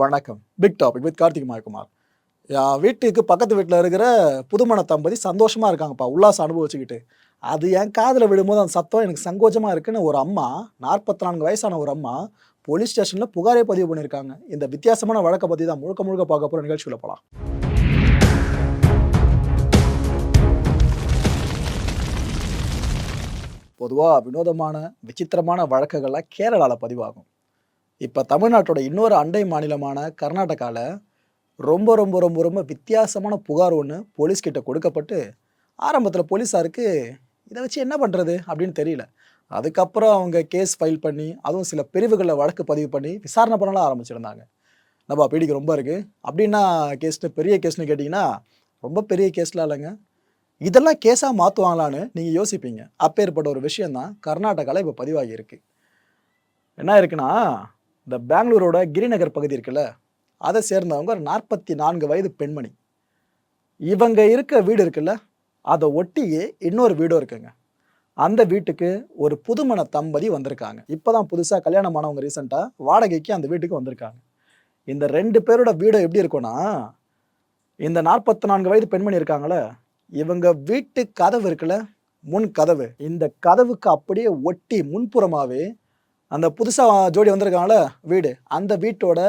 வணக்கம். Big topic with Karthik Mayakumar. என் வீட்டுக்கு பக்கத்து வீட்டில் இருக்கிற புதுமண தம்பதி சந்தோஷமாக இருக்காங்கப்பா. உல்லாசம் அனுபவிச்சுக்கிட்டு. அது என் காதில் விடும்போது அந்த சத்தம் எனக்கு சங்கோச்சமாக இருக்குன்னு ஒரு அம்மா நாற்பத்தி நான்கு வயசான ஒரு அம்மா போலீஸ் ஸ்டேஷனில் புகாரே பதிவு பண்ணியிருக்காங்க. இந்த வித்தியாசமான வழக்கை பற்றி தான் முழுக்க முழுக்க பார்க்க போகிற நிகழ்ச்சியில் போகலாம் பொதுவாக வினோதமான விசித்திரமான வழக்குகள்லாம் கேரளாவில் பதிவாகும். இப்போ தமிழ்நாட்டோட இன்னொரு அண்டை மாநிலமான கர்நாடகாவில் ரொம்ப ரொம்ப ரொம்ப ரொம்ப வித்தியாசமான புகார் ஒன்று போலீஸ்கிட்ட கொடுக்கப்பட்டு ஆரம்பத்தில் போலீஸாருக்கு இதை வச்சு என்ன பண்ணுறது அப்படின்னு தெரியல. அதுக்கப்புறம் அவங்க கேஸ் ஃபைல் பண்ணி அதுவும் சில பிரிவுகளில் வழக்கு பதிவு பண்ணி விசாரணை பண்ணலாம் ஆரம்பிச்சிருந்தாங்க. நம்ம பீடிக்கு ரொம்ப இருக்குது அப்படின்னா கேஸ்னு பெரிய கேஸ்னு கேட்டிங்கன்னா ரொம்ப பெரிய கேஸ்லாம் இல்லைங்க. இதெல்லாம் கேஸாக மாற்றுவாங்களான்னு நீங்கள் யோசிப்பீங்க. அப்பேற்பட்ட ஒரு விஷயந்தான் கர்நாடகாவில் இப்போ பதிவாகி இருக்குது என்ன இருக்குன்னா இந்த பெங்களூரோட கிரிநகர் பகுதி இருக்குல்ல அதை சேர்ந்தவங்க ஒரு நாற்பத்தி நான்கு வயது பெண்மணி. இவங்க இருக்க வீடு இருக்குல்ல அதை ஒட்டியே இன்னொரு வீடும் இருக்குங்க. அந்த வீட்டுக்கு ஒரு புதுமண தம்பதி வந்திருக்காங்க. இப்போதான் புதுசாக கல்யாணம் ஆனவங்க ரீசெண்டாக வாடகைக்கு அந்த வீட்டுக்கு வந்திருக்காங்க. இந்த ரெண்டு பேரோட வீடு எப்படி இருக்கும்னா இந்த நாற்பத்தி நான்கு வயது பெண்மணி இருக்காங்களே இவங்க வீட்டு கதவு இருக்குல்ல முன் கதவு. இந்த கதவுக்கு அப்படியே ஒட்டி முன்புறமாவே அந்த புதுசாக ஜோடி வந்திருக்காங்கள வீடு. அந்த வீட்டோட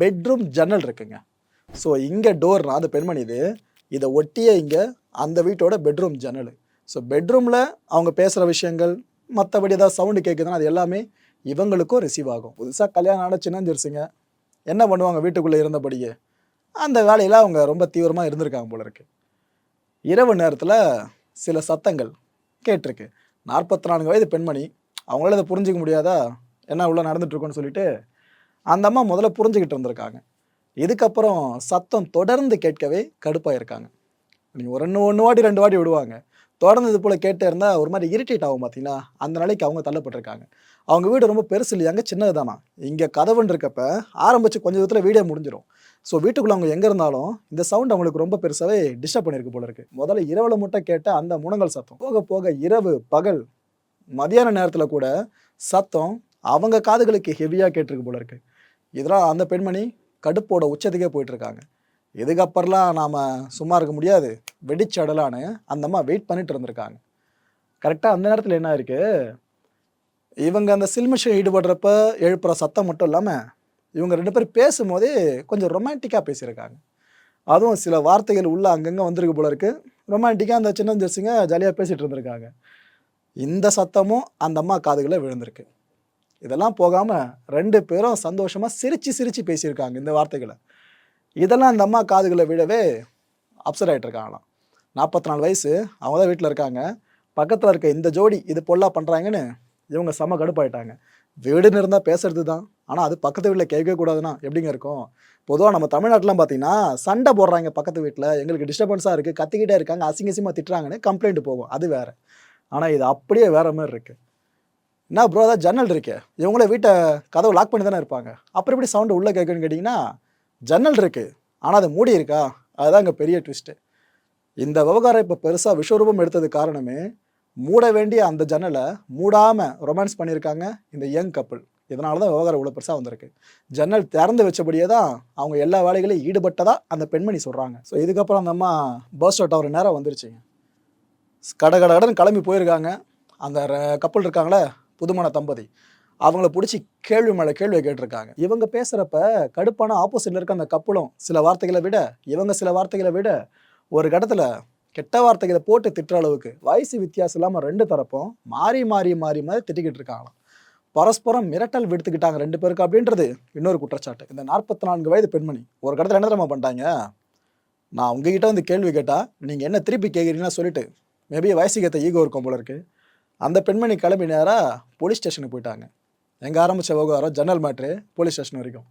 பெட்ரூம் ஜன்னல் இருக்குங்க. ஸோ இங்கே டோர்னா அந்த பெண்மணி இது. இதை ஒட்டியே இங்கே அந்த வீட்டோட பெட்ரூம் ஜன்னல் ஸோ பெட்ரூமில் அவங்க பேசுகிற விஷயங்கள் மற்றபடி ஏதாவது சவுண்டு கேட்குதுன்னா அது எல்லாமே இவங்களுக்கும் ரிசீவ் ஆகும். புதுசாக கல்யாணம் ஆட சின்னஞ்சிருச்சுங்க என்ன பண்ணுவாங்க வீட்டுக்குள்ளே இருந்தபடியே? அந்த வேலையில் அவங்க ரொம்ப தீவிரமாக இருந்திருக்காங்க போல இருக்கு. இரவு நேரத்தில் சில சத்தங்கள் கேட்டிருக்கு. நாற்பத்தி நான்கு வயது பெண்மணி அவங்களால இதை புரிஞ்சிக்க முடியாதா? என்ன உள்ள நடந்துட்டுருக்கோன்னு சொல்லிட்டு அந்த அம்மா முதல்ல புரிஞ்சுக்கிட்டு இருந்திருக்காங்க. இதுக்கப்புறம் சத்தம் தொடர்ந்து கேட்கவே கடுப்பாக இருக்காங்க நீங்கள் ஒரு ரெண்டு ஒன்று வாட்டி ரெண்டு வாட்டி விடுவாங்க. தொடர்ந்து இது போல் கேட்டே இருந்தால் ஒரு மாதிரி இரிட்டேட் ஆகும் பார்த்தீங்கன்னா அந்த நிலைக்கு அவங்க தள்ளப்பட்டிருக்காங்க. அவங்க வீடு ரொம்ப பெருசு இல்லையாங்க சின்னது தானா? இங்கே கதவுன்னு இருக்கப்ப ஆரம்பித்து கொஞ்சம் விதத்தில் வீடியோ முடிஞ்சிடும் ஸோ வீட்டுக்குள்ளே அவங்க எங்கே இருந்தாலும் இந்த சவுண்ட் அவங்களுக்கு ரொம்ப பெருசாகவே டிஸ்டர்ப் பண்ணியிருக்கு போல இருக்குது முதல்ல இரவில் மட்டும் கேட்ட அந்த முனங்கல் சத்தம். போக போக இரவு பகல் மதியான நேரத்தில் கூட சத்தம் அவங்க காதுகளுக்கு ஹெவியாக கேட்டிருக்கு போல இருக்கு. இதெல்லாம் அந்த பெண்மணி கடுப்போட உச்சத்துக்கே போயிட்டுருக்காங்க. இதுக்கப்புறம்லாம் நாம் சும்மா இருக்க முடியாது? வெடிச்சடலான்னு அந்த அம்மா வெயிட் பண்ணிட்டு இருந்திருக்காங்க. கரெக்டாக அந்த நேரத்தில் என்ன இருக்கு இவங்க அந்த சில்மிஷம் ஈடுபடுறப்ப எழுப்புற சத்தம் மட்டும் இல்லாமல் இவங்க ரெண்டு பேரும் பேசும்போதே கொஞ்சம் ரொமான்டிக்காக பேசியிருக்காங்க. அதுவும் சில வார்த்தைகள் உள்ளே அங்கங்கே வந்திருக்கு போல இருக்கு. ரொமான்டிக்காக அந்த சின்ன ஜெர்சிங்க ஜாலியாக பேசிகிட்டு இருந்திருக்காங்க. இந்த சத்தமும் அந்த அம்மா காதுகளில் விழுந்திருக்கு. இதெல்லாம் போகாமல் ரெண்டு பேரும் சந்தோஷமாக சிரித்து சிரித்து பேசியிருக்காங்க இந்த வார்த்தைகளை. இதெல்லாம் அந்த அம்மா காதுகளை விழவே அப்செட் ஆகிட்ருக்காங்களாம் நாற்பத்தி நாலு வயசு அவங்க தான் வீட்டில் இருக்காங்க. பக்கத்தில் இருக்க இந்த ஜோடி இது பொல்லா பண்ணுறாங்கன்னு இவங்க செம கடுப்பாயிட்டாங்க. வீடுன்னு இருந்தால் பேசுறது தான். ஆனால் அது பக்கத்து வீட்டில் கேட்கவே கூடாதுன்னா எப்படிங்க இருக்கும்? பொதுவாக நம்ம தமிழ்நாட்டிலாம் பார்த்தீங்கன்னா சண்டை போடுறாங்க பக்கத்து வீட்டில். எங்களுக்கு டிஸ்டர்பன்ஸாக இருக்குது கத்திக்கிட்டே இருக்காங்க. அசிங்க திட்டுறாங்கன்னு கம்ப்ளைண்ட் போகும். அது வேறு. ஆனால் இது அப்படியே வேற மாதிரி இருக்குது என்ன ப்ரோ அதான் ஜன்னல் இருக்கே. இவங்களே வீட்டை கதவை லாக் பண்ணி தானே இருப்பாங்க. அப்புறம் எப்படி சவுண்டு உள்ளே கேட்குன்னு கேட்டிங்கன்னா ஜன்னல் இருக்குது ஆனால் அது மூடி இருக்கா? அதுதான் இங்கே பெரிய ட்விஸ்ட்டு இந்த விவகாரம் இப்போ பெருசாக விஸ்வரூபம் எடுத்தது காரணமே மூட வேண்டிய அந்த ஜன்னலை மூடாமல் ரொமான்ஸ் பண்ணியிருக்காங்க இந்த யங் கப்பல் இதனால தான் விவகாரம் இவ்வளோ பெருசாக வந்திருக்கு. ஜன்னல் திறந்து வச்சபடியே தான் அவங்க எல்லா வேலைகளையும் ஈடுபட்டதாக அந்த பெண்மணி சொல்கிறாங்க ஸோ இதுக்கப்புறம் அந்த அம்மா பஸ் அவுட் ஆகிற நேரம் வந்துருச்சுங்க கட கட கடன்னு கிளம்பி போயிருக்காங்க. அந்த ர- கப்பல் இருக்காங்களே புதுமண தம்பதி. அவங்கள பிடிச்சி கேள்வி மேலே கேள்வியை கேட்டிருக்காங்க. இவங்க பேசுகிறப்ப கடுப்பான ஆப்போசிட்டில் இருக்க அந்த கப்பலும் சில வார்த்தைகளை விட இவங்க சில வார்த்தைகளை விட ஒரு கட்டத்தில் கெட்ட வார்த்தைகளை போட்டு திட்டுற அளவுக்கு வயசு வித்தியாசம் இல்லாமல் ரெண்டு தரப்பும் மாறி மாறி மாறி மாறி திட்டிக்கிட்டு இருக்காங்களாம். பரஸ்பரம் மிரட்டல் விடுத்துக்கிட்டாங்க ரெண்டு பேருக்கு அப்படின்றது இன்னொரு குற்றச்சாட்டு. இந்த நாற்பத்தி நான்கு வயது பெண்மணி ஒரு கடத்தில் என்ன தரமா பண்ணிட்டாங்க? நான் உங்ககிட்ட வந்து கேள்வி கேட்டால் நீங்கள் என்ன திருப்பி கேட்குறீங்கன்னா சொல்லிட்டு மேபி வயசுக்கேற்ற ஈகோ இருக்கும் போல இருக்கு. அந்த பெண்மணி கிளம்பி நேராக போலீஸ் ஸ்டேஷனுக்கு போயிட்டாங்க. எங்கே ஆரம்பித்த விவகாரம் ஜன்னல் மேட்ரு போலீஸ் ஸ்டேஷன் வரைக்கும்.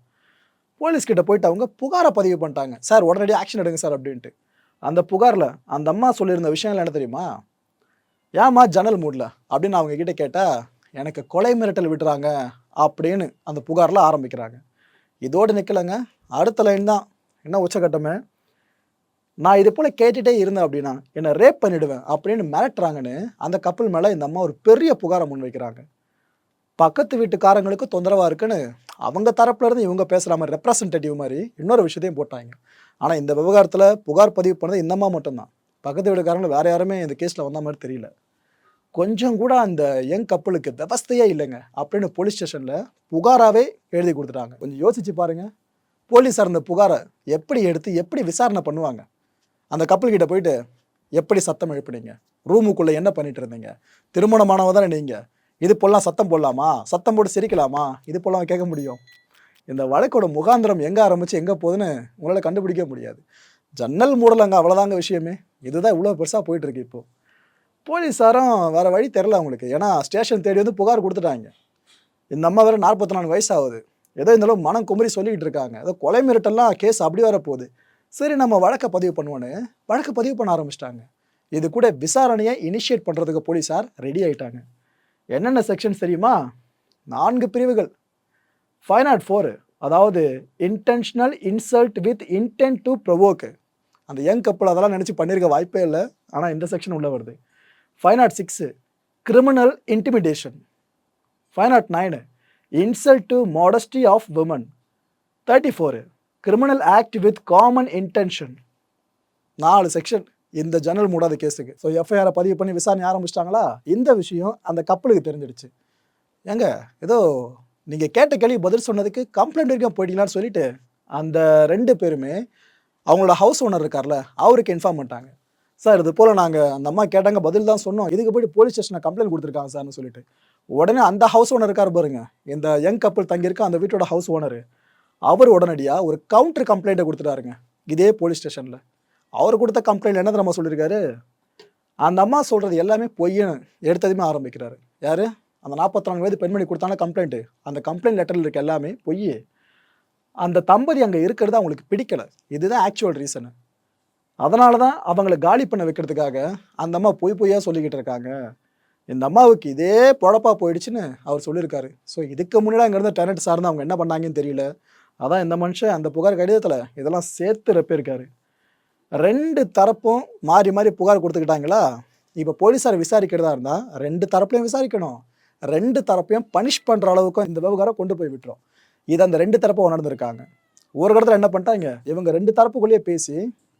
போலீஸ்கிட்ட போயிட்டு அவங்க புகாரை பதிவு பண்ணிட்டாங்க. சார் உடனடியாக ஆக்ஷன் எடுங்க சார் அப்படின்ட்டு. அந்த புகாரில் அந்த அம்மா சொல்லியிருந்த விஷயங்கள் என்ன தெரியுமா? ஏம்மா ஜன்னல் மூடல அப்படின்னு அவங்க கிட்ட கேட்டால் எனக்கு கொலை மிரட்டல் விடுறாங்க அப்படின்னு அந்த புகாரில் ஆரம்பிக்கிறாங்க. இதோடு நிற்கலைங்க அடுத்த லைன் தான். என்ன உச்சகட்டமே? நான் இது போல் கேட்டுகிட்டே இருந்தேன் அப்படின்னா என்னை ரேப் பண்ணிடுவேன் அப்படின்னு மிரட்டுறாங்கன்னு அந்த கப்பல் மேலே இந்த அம்மா ஒரு பெரிய புகாரை முன் வைக்கிறாங்க பக்கத்து வீட்டுக்காரங்களுக்கு தொந்தரவாக இருக்குன்னு அவங்க தரப்புலேருந்து இவங்க பேசுகிற மாதிரி ரெப்ரசன்டேட்டிவ் மாதிரி இன்னொரு விஷயத்தையும் போட்டாங்க. ஆனால் இந்த விவகாரத்தில் புகார் பதிவு பண்ணது இந்த அம்மா மட்டும்தான். பக்கத்து வீட்டுக்காரங்க வேறு யாருமே இந்த கேஸில் வந்த மாதிரி தெரியல. கொஞ்சம் கூட அந்த யங் கப்பலுக்கு விவஸ்தையே இல்லைங்க அப்படின்னு போலீஸ் ஸ்டேஷனில் புகாராகவே எழுதி கொடுத்துட்டாங்க. கொஞ்சம் யோசிச்சு பாருங்கள் போலீஸார் அந்த புகாரை எப்படி எடுத்து எப்படி விசாரணை பண்ணுவாங்க? அந்த கப்பல்கிட்ட போயிட்டு எப்படி சத்தம் எழுப்பினீங்க? ரூமுக்குள்ளே என்ன பண்ணிட்டு இருந்தீங்க? திருமணமானவ தானே நீங்கள் இது போலாம் சத்தம் போடலாமா? சத்தம் போட்டு சிரிக்கலாமா? இது போலாம் கேட்க முடியும்? இந்த வழக்கோட முகாந்திரம் எங்கே ஆரம்பிச்சு எங்கே போகுதுன்னு உங்களால் கண்டுபிடிக்க முடியாது. ஜன்னல் மூடலைங்க அவ்வளோதாங்க விஷயமே. இதுதான் இவ்வளோ பெருசாக போயிட்டுருக்கு இப்போது போலீஸாரும் வேறு வழி தெரில அவங்களுக்கு. ஏன்னா ஸ்டேஷன் தேடி வந்து புகார் கொடுத்துட்டாங்க. இந்த அம்மா வேறு நாற்பத்தி நாலு வயசு ஆகுது. ஏதோ இந்த அளவு மனம் குமரி சொல்லிக்கிட்டு இருக்காங்க. ஏதோ கொலை மிரட்டெல்லாம் கேஸ் அப்படி வர போகுது. சரி நம்ம வழக்கை பதிவு பண்ணுவோன்னு வழக்கு பதிவு பண்ண ஆரம்பிச்சிட்டாங்க. இது கூட விசாரணையை இனிஷியேட் பண்ணுறதுக்கு போலீஸார் ரெடி ஆகிட்டாங்க என்னென்ன செக்ஷன்ஸ் தெரியுமா? நான்கு பிரிவுகள். ஃபைவ் நாட் ஃபோரு அதாவது intentional insult with intent to provoke அந்த யங் கப்பல் அதெல்லாம் நினச்சி பண்ணியிருக்க வாய்ப்பே இல்லை. ஆனால் இந்த செக்ஷன் உள்ளே வருது. Five naught six criminal intimidation five naught nine insult to modesty of women thirty four criminal act with common intention நாலு செக்ஷன் இந்த ஜன்னல் மூடாத கேஸுக்கு ஸோ எஃப்ஐஆரை பதிவு பண்ணி விசாரணை ஆரம்பிச்சிட்டாங்களா? இந்த விஷயம் அந்த கப்பலுக்கு தெரிஞ்சிடுச்சு. ஏங்க ஏதோ நீங்கள் கேட்ட கேள்வி பதில் சொன்னதுக்கு கம்ப்ளைண்ட் வரைக்கும் போயிட்டீங்களான்னு சொல்லிட்டு அந்த ரெண்டு பேருமே அவங்களோட ஹவுஸ் ஓனர் இருக்கார்ல அவருக்கு இன்ஃபார்ம் பண்ணிட்டாங்க. சார் இது போல் நாங்கள் அந்த அம்மா கேட்டாங்க பதில் தான் சொன்னோம். இதுக்கு போய் போலீஸ் ஸ்டேஷனில் கம்ப்ளைண்ட் கொடுத்துருக்காங்க சார்னு சொல்லிட்டு. உடனே அந்த ஹவுஸ் ஓனர் இருக்கார் பாருங்க. இந்த யங் கப்பல் தங்கியிருக்க அந்த வீட்டோட ஹவுஸ் ஓனர் அவர் உடனடியாக ஒரு கவுண்டர் கம்ப்ளைண்ட்டை கொடுத்துட்டாருங்க. இதே போலீஸ் ஸ்டேஷனில் அவர் கொடுத்த கம்ப்ளைண்ட் என்ன நம்ம சொல்லியிருக்காரு அந்த அம்மா சொல்கிறது எல்லாமே பொய்ன்னு எடுத்ததுமே ஆரம்பிக்கிறாரு. யார்? அந்த நாற்பத்தி வயது பெண்மணி கொடுத்தான கம்ப்ளைண்ட்டு அந்த கம்ப்ளைண்ட் லெட்டரில் இருக்க எல்லாமே பொய். அந்த தம்பதி அங்கே இருக்கிறது அவங்களுக்கு பிடிக்கல. இதுதான் ஆக்சுவல் ரீசனு அதனால தான் அவங்கள காலி பண்ண வைக்கிறதுக்காக அந்த அம்மா பொய் பொய்யாக சொல்லிக்கிட்டு இருக்காங்க. இந்த அம்மாவுக்கு இதே பொழப்பாக போயிடுச்சுன்னு அவர் சொல்லியிருக்காரு ஸோ இதுக்கு முன்னாடி அங்கே இருந்த டெனட் சார்ந்து அவங்க என்ன பண்ணாங்கன்னு தெரியல. அதான் இந்த மனுஷன் அந்த புகார் கடிதத்தில் இதெல்லாம் சேர்த்து ரப்பியிருக்காரு. ரெண்டு தரப்பும் மாறி மாறி புகார் கொடுத்துக்கிட்டாங்களா? இப்போ போலீஸார் விசாரிக்கிறதா இருந்தால் ரெண்டு தரப்புலையும் விசாரிக்கணும். ரெண்டு தரப்பையும் பனிஷ் பண்ணுற அளவுக்கு இந்த விவகாரம் கொண்டு போய் விட்டுரும். இது அந்த ரெண்டு தரப்பும் உணர்ந்துருக்காங்க. ஒரு இடத்துல என்ன பண்ணிட்டாங்க? இவங்க ரெண்டு தரப்புக்குள்ளேயே பேசி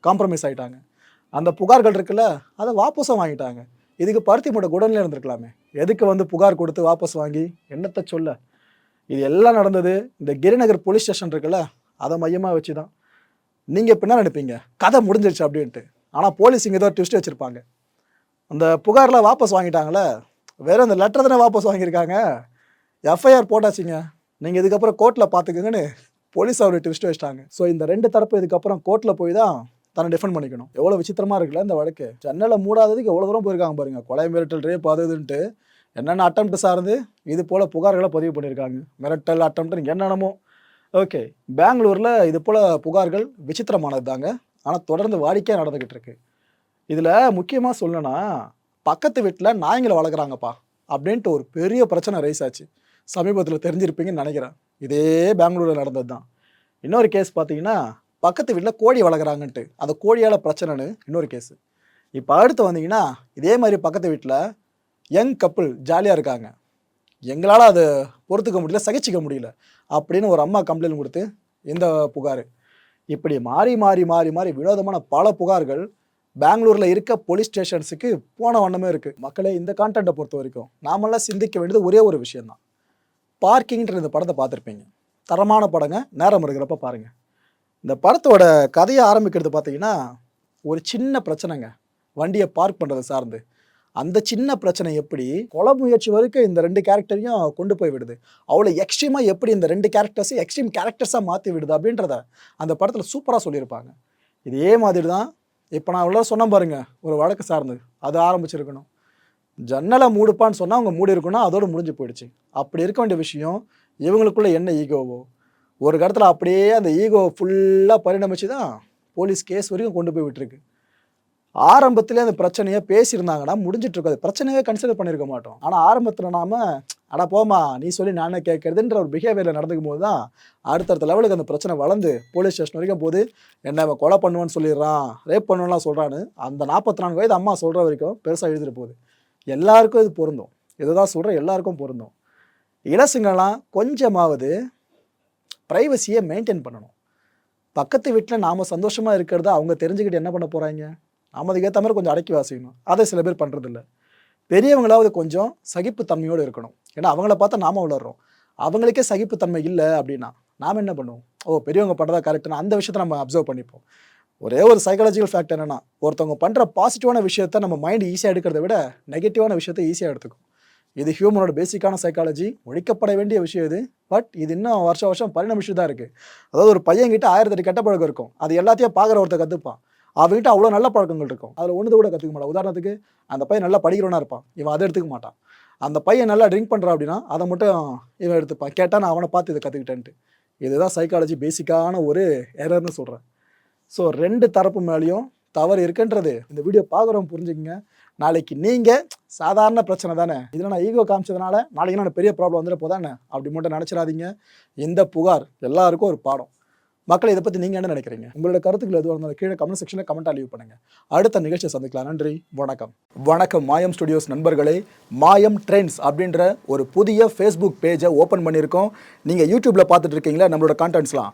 காம்ப்ரமைஸ் ஆகிட்டாங்க அந்த புகார்கள் இருக்குல்ல அதை வாபஸும் வாங்கிட்டாங்க. இதுக்கு பருத்தி மூட்டை குடன்ல இருந்திருக்கலாமே. எதுக்கு வந்து புகார் கொடுத்து வாபஸ் வாங்கி? என்னத்தை சொல்ல? இது எல்லாம் நடந்தது. இந்த கிரிநகர் போலீஸ் ஸ்டேஷன் இருக்குல்ல அதை மையமாக வச்சு தான் நீங்கள் இப்போ என்ன நினைப்பீங்க? கதை முடிஞ்சிருச்சு அப்படின்ட்டு. ஆனால் போலீஸ் இங்கே ஏதோ ட்விஸ்ட் வச்சுருப்பாங்க. அந்த புகாரில் வாபஸ் வாங்கிட்டாங்களே வெறும் அந்த லெட்டர் தானே வாபஸ் வாங்கியிருக்காங்க. எஃப்ஐஆர் போட்டாச்சுங்க. நீங்கள் இதுக்கப்புறம் கோர்ட்டில் பார்த்துக்குங்கன்னு போலீஸ் அவர் ட்விஸ்ட் வச்சிட்டாங்க. ஸோ இந்த ரெண்டு தரப்பு இதுக்கப்புறம் கோர்ட்டில் போய் தான் தன்னை டிஃபெண்ட் பண்ணிக்கணும். எவ்வளோ விசித்திரமாக இருக்குல்ல இந்த வழக்கு. ஜன்னலை மூடாததுக்கு எவ்வளோ தூரம் போயிருக்காங்க பாருங்க. கொலை மிரட்டல் ரேப் அதுன்ட்டு என்னென்ன அட்டம்ப்ட் சார்ந்து இது போல் புகார்களை பதிவு பண்ணியிருக்காங்க. மிரட்டல் அட்டம்ப்ட் என்னென்னமோ. ஓகே பெங்களூரில் இது போல் புகார்கள் விசித்திரமானது தாங்க ஆனால் தொடர்ந்து வாடிக்கையாக நடந்துக்கிட்டு இருக்கு. இதில் முக்கியமாக சொல்லணும்னா பக்கத்து வீட்டில் நாய்ங்களை வளர்க்குறாங்கப்பா அப்படின்ட்டு ஒரு பெரிய பிரச்சனை ரைஸ் ஆச்சு. சமீபத்தில் தெரிஞ்சிருப்பீங்கன்னு நினைக்கிறேன். இதே பெங்களூரில் நடந்தது தான் இன்னொரு கேஸ் பார்த்தீங்கன்னா பக்கத்து வீட்டில் கோழி வளர்க்குறாங்கன்ட்டு. அந்த கோழியால் பிரச்சனைன்னு இன்னொரு கேஸு இப்போ அடுத்து வந்தீங்கன்னா இதே மாதிரி பக்கத்து வீட்டில் யங் கப்புள் ஜாலியாக இருக்காங்க. எங்களால் அதை பொறுத்துக்க முடியல சகிச்சிக்க முடியல அப்படின்னு ஒரு அம்மா கம்ப்ளைண்ட் கொடுத்து இந்த புகார். இப்படி மாறி மாறி மாறி மாறி வினோதமான பல புகார்கள் பெங்களூரில் இருக்க போலீஸ் ஸ்டேஷன்ஸுக்கு போன வண்ணமே இருக்குது மக்களே இந்த கான்டென்ட்டை பொறுத்த வரைக்கும் நாமெல்லாம் சிந்திக்க வேண்டியது ஒரே ஒரு விஷயந்தான் பார்க்கிங்ன்ற இந்த படத்தை பார்த்துருப்பீங்க. தரமான படங்க நேரம் இருக்கிறப்ப பாருங்கள் இந்த படத்தோட கதையை ஆரம்பிக்கிறது பார்த்தீங்கன்னா ஒரு சின்ன பிரச்சனைங்க. வண்டியை பார்க் பண்ணுறது சார்ந்து. அந்த சின்ன பிரச்சனை எப்படி கொலை முயற்சி வரைக்கும் இந்த ரெண்டு கேரக்டரையும் கொண்டு போய் விடுது. அவ்வளோ எக்ஸ்ட்ரீமாக எப்படி இந்த ரெண்டு கேரக்டர்ஸையும் எக்ஸ்ட்ரீம் கேரக்டர்ஸாக மாற்றி விடுது அப்படின்றத அந்த படத்தில் சூப்பராக சொல்லியிருப்பாங்க. இதே மாதிரி தான் இப்போ நான் அவ்வளோ சொன்னேன் பாருங்க ஒரு வழக்கு சார்ந்து அது ஆரம்பிச்சிருக்கணும். ஜன்னலை மூடுப்பான்னு சொன்னால் அவங்க மூடி இருக்கணும் அதோடு முடிஞ்சு போயிடுச்சு. அப்படி இருக்க வேண்டிய விஷயம் இவங்களுக்குள்ள என்ன ஈகோவோ? ஒரு இடத்துல அப்படியே அந்த ஈகோ ஃபுல்லாக பரிணமிச்சு தான் போலீஸ் கேஸ் வரைக்கும் கொண்டு போய் விட்டுருக்கு. ஆரம்பத்திலே அந்த பிரச்சனையை பேசியிருந்தாங்கன்னா முடிஞ்சிட்டு இருக்காது. பிரச்சனையே கன்சிடர் பண்ணியிருக்க மாட்டோம். ஆனால் ஆரம்பத்தில் நாம அட போமா நீ சொல்லி நானே கேட்கறதுன்ற ஒரு பிஹேவியரில் நடந்துக்கும் போது தான் அடுத்தடுத்த லெவலுக்கு அந்த பிரச்சனை வளர்ந்து போலீஸ் ஸ்டேஷன் வரைக்கும் போது என்ன அவன் கொலை பண்ணுவான்னு சொல்லிடுறான் ரேப் பண்ணுவான்லாம் சொல்கிறான்னு அந்த நாற்பத்தி நான்கு வயது அம்மா சொல்கிற வரைக்கும் பெருசாக எழுதிட்டு போகுது. எல்லாருக்கும் இது பொருந்தும். இதுதான் சொல்கிறேன் எல்லாருக்கும் பொருந்தும். இளசுங்கெல்லாம் கொஞ்சமாவது ப்ரைவசியை மெயின்டைன் பண்ணணும். பக்கத்து வீட்டில் நாம் சந்தோஷமாக இருக்கிறத அவங்க தெரிஞ்சுக்கிட்டு என்ன பண்ண போகிறாங்க நாம் அதுக்கேற்ற மாதிரி கொஞ்சம் அடக்கி வாசிக்கணும். அதை சில பேர் பண்ணுறதில்ல பெரியவங்களாவது கொஞ்சம் சகிப்புத்தன்மையோடு இருக்கணும். ஏன்னா அவங்கள பார்த்தா நாம வளர்றோம். அவங்களுக்கே சகிப்புத்தன்மை இல்லை அப்படின்னா நாம் என்ன பண்ணுவோம்? ஓ பெரியவங்க பண்ணுறதா கரெக்டுனா அந்த விஷயத்தை நம்ம அப்சர்வ் பண்ணிப்போம். ஒரே ஒரு சைக்காலஜிக்கல் ஃபேக்ட் என்னென்னா ஒருத்தவங்க பண்ணுற பாசிட்டிவான விஷயத்த நம்ம மைண்ட் ஈஸியாக எடுக்கிறத விட நெகட்டிவான விஷயத்தை ஈஸியாக எடுத்துக்கும். இது ஹியூமனோட பேசிக்கான சைக்காலஜி ஒழிக்கப்பட வேண்டிய விஷயம் இது. பட் இது இன்னும் வருஷம் வருஷம் பரிணமிச்சு தான் இருக்குது அதாவது ஒரு பையன்கிட்ட ஆயிரத்தி எட்டு கெட்ட பழக்கம் இருக்கும். அது எல்லாத்தையும் பார்க்குற ஒருத்தர் கற்றுப்பான் அவங்ககிட்ட அவ்வளோ நல்ல பழக்கங்கள் இருக்கும். அதில் ஒன்று கூட கற்றுக்க மாட்டான். உதாரணத்துக்கு அந்த பையன் நல்லா படிக்கிறவனா இருப்பான். இவன் அதை எடுத்துக்க மாட்டான். அந்த பையன் நல்லா ட்ரிங்க் பண்ணுறான் அப்படின்னா அதை மட்டும் இவன் எடுத்துப்பான். கேட்டால் நான் அவனை பார்த்து இதை கற்றுக்கிட்டேன்ட்டு இதுதான் சைக்காலஜி பேசிக்கான ஒரு எரர்னு சொல்கிறேன் ஸோ ரெண்டு தரப்பு மேலேயும் தவறு இருக்குன்றது இந்த வீடியோ பார்க்குறவங்க புரிஞ்சுக்கங்க. நாளைக்கு நீங்கள் சாதாரண பிரச்சனை தானே. இதில் நான் ஈகோ காமிச்சதுனால நாளைக்கு நான் பெரிய ப்ராப்ளம் வந்துட போதானே? அப்படி மட்டும் நினச்சிடாதீங்க. இந்த புகார் எல்லாருக்கும் ஒரு பாடம். மக்கள் இதை பற்றி நீங்கள் என்ன நினைக்கிறீங்க? உங்களோட கருத்துக்கள் எதுவாக இருந்தாலும் கீழே கமெண்ட் செக்ஷனில் கமெண்ட்டாக லீவ் பண்ணுங்கள் அடுத்த நிகழ்ச்சியை சந்திக்கலாம். நன்றி வணக்கம். வணக்கம் மாயம் ஸ்டுடியோஸ் நண்பர்களே. மாயம் ட்ரெண்ட்ஸ் அப்படின்ற ஒரு புதிய ஃபேஸ்புக் பேஜை ஓப்பன் பண்ணியிருக்கோம். நீங்கள் யூடியூப்பில் பார்த்துட்டு இருக்கீங்களா? நம்மளோட கான்டென்ட்ஸ்லாம்